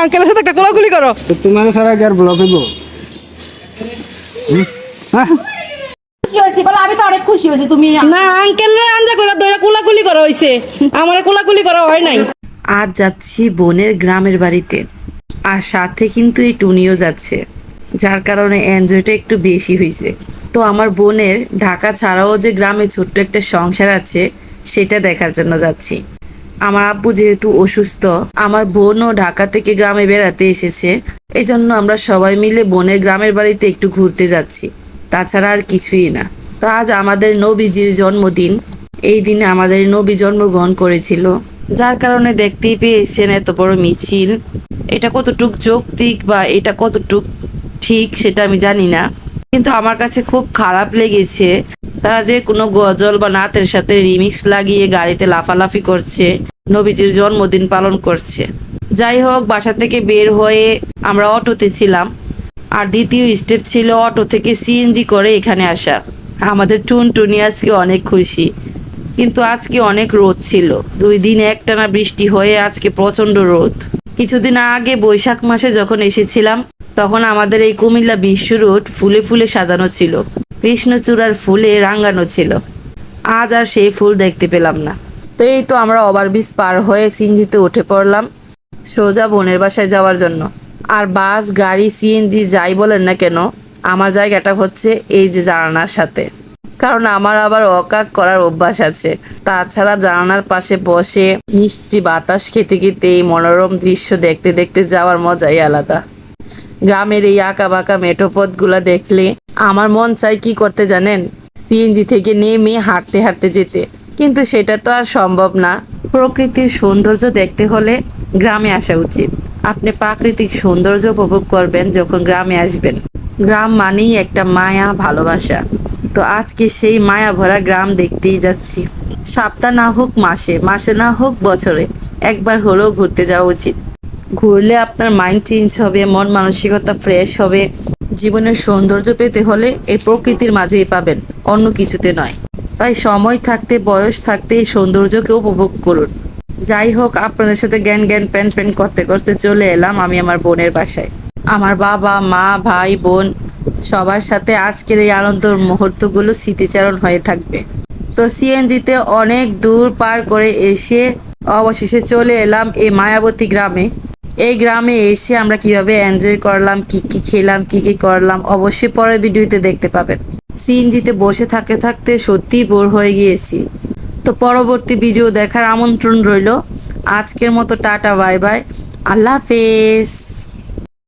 আঙ্কেলের সাথে একটা কোলাকুলি করো। তো তোমার ছাড়া কি আর ব্লক হইব? হ্যাঁ? খুশি হয়েছি? বলো আমি তো অনেক খুশি হয়েছি তুমি না আঙ্কেলের আঞ্জা করে দইরা কোলাকুলি করা হইছে। আমার কোলাকুলি করা হয় নাই। আজ যাচ্ছি বোনের গ্রামের বাড়িতে। আর সাথে কিন্তু এই টুনিও যাচ্ছে। যার কারণে এনজয়টা একটু বেশি হয়েছে তো আমার বোনের ঢাকা ছাড়াও যে গ্রামে ছোট্ট একটা সংসার আছে সেটা দেখার জন্য যাচ্ছি। আমার আব্বু যেহেতু অসুস্থ, আমার বোনও ঢাকা থেকে গ্রামে বেড়াতে এসেছে। এই জন্য আমরা সবাই মিলে বোনের গ্রামের বাড়িতে একটু ঘুরতে যাচ্ছি। তাছাড়া আর কিছুই না। তো আজ আমাদের নবীজির জন্মদিন। এই দিনে আমাদের নবী জন্মগ্রহণ করেছিল। যার কারণে দেখতেই পেয়েছেন এত বড় মিছিল। এটা কতটুক যৌক্তিক বা এটা কতটুক ঠিক সেটা আমি জানি না। কিন্তু আমার কাছে খুব খারাপ লেগেছে তারা যে কোনো গজল বা নাতের সাথে রিমিক্স লাগিয়ে গাড়িতে লাফালাফি করছে, নবীজির জন্মদিন পালন করছে। যাই হোক, বাসা থেকে বের হয়ে আমরা অটোতে ছিলাম। আর দ্বিতীয় স্টেপ ছিল অটো থেকে সিএনজি করে এখানে আসা। আমাদের টুনটুনি আজকে অনেক খুশি। কিন্তু আজকে অনেক রোদ ছিল। দুই দিন একটানা বৃষ্টি হয়ে আজকে প্রচণ্ড রোদ। কিছুদিন আগে বৈশাখ মাসে যখন এসেছিলাম, তখন আমাদের এই কুমিল্লা বিশ্ব রোড ফুলে ফুলে সাজানো ছিল। কৃষ্ণচূড়ার ফুলে রাঙানো ছিল। আজ আর সেই ফুল দেখতে পেলাম না। তো এই তো আমরা ওভারব্রিজ পার হয়ে সিনজিতে উঠে পড়লাম সোজা বোনের বাসায় যাওয়ার জন্য। আর বাস, গাড়ি, সিএনজি যাই বলেন না কেন, আমার জায়গাটা হচ্ছে এই যে জানালার সাথে। কারণ আমার আবার অকাক করার অভ্যাস আছে। তাছাড়া জানালার পাশে বসে মিষ্টি বাতাস খেতে খেতে এই মনোরম দৃশ্য দেখতে দেখতে যাওয়ার মজাই আলাদা। গ্রামের এই আঁকা বাঁকা মেঠোপথগুলো দেখলে আমার মন চাই কি করতে জানেন? সিএনজি থেকে নেমে হাঁটতে হাঁটতে যেতে। কিন্তু সেটা তো আর সম্ভব না। প্রকৃতির সৌন্দর্য দেখতে হলে গ্রামে আসা উচিত। আপনি প্রাকৃতিক সৌন্দর্য উপভোগ করবেন যখন গ্রামে আসবেন। গ্রাম মানেই একটা মায়া, ভালোবাসা। তো আজকে সেই মায়া ভরা গ্রাম দেখতেই যাচ্ছি। সপ্তাহ না হোক মাসে মাসে না হোক বছরে, একবার হলেও ঘুরতে যাওয়া উচিত। ঘুরলে আপনার মাইন্ড চেঞ্জ হবে, মন মানসিকতা ফ্রেশ হবে। জীবনের সৌন্দর্য পেতে হলে এই প্রকৃতির মাঝেই পাবেন, অন্য কিছুতে নয়। তাই সময় থাকতে, বয়স থাকতে এই সৌন্দর্যকে উপভোগ করুন। যাই হোক, আপনাদের সাথে জ্ঞান জ্ঞান, প্যান প্যান করতে করতে চলে এলাম আমি আমার বোনের বাসায়। আমার বাবা, মা, ভাই, বোন, সবার সাথে আজকের এই আনন্দের মুহূর্তগুলো স্মৃতিচারণ হয়ে থাকবে। তো সিএনজিতে অনেক দূর পার করে এসে অবশেষে চলে এলাম এই মায়াবতী গ্রামে। এই গ্রামে এসে আমরা কীভাবে এনজয় করলাম, কি কি খেলাম, কি কি করলাম, অবশ্যই পরের ভিডিওতে দেখতে পাবেন। সিএনজিতে বসে থাকতে থাকতে সত্যিই বোর হয়ে গিয়েছি। তো পরবর্তী ভিডিও দেখার আমন্ত্রণ রইল। আজকের মতো টাটা, বাই বাই। আল্লাহ হাফেজ।